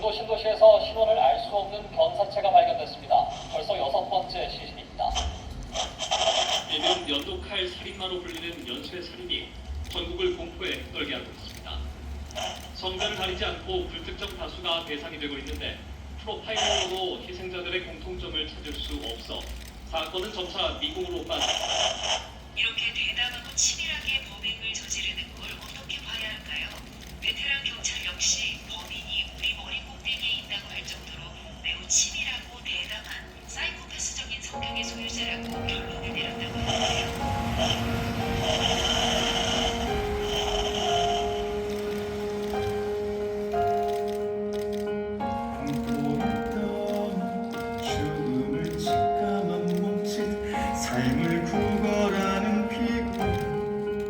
중도 신도시에서 신원을 알 수 없는 견사체가 발견됐습니다. 벌써 여섯 번째 시신입니다. 이는 연독할 살인마로 불리는 연쇄 살인이 전국을 공포에 떨게 하고 있습니다. 성별을 가리지 않고 불특정 다수가 대상이 되고 있는데 프로파일러로 희생자들의 공통점을 찾을 수 없어 사건은 점차 미궁으로 빠져 삶을 구걸하는 피고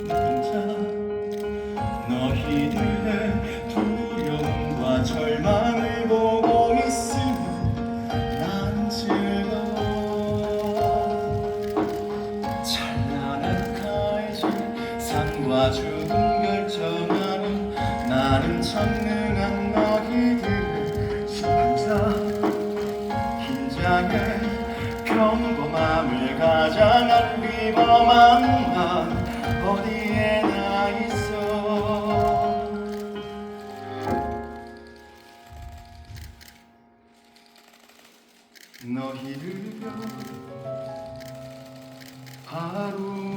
혼자 너희들의 주와 죽음 결정하는 나는 천능한 너희들의 상사 긴장해. 평범함을 가장한 비범한 나 어디에 나 있어? 너희를 바로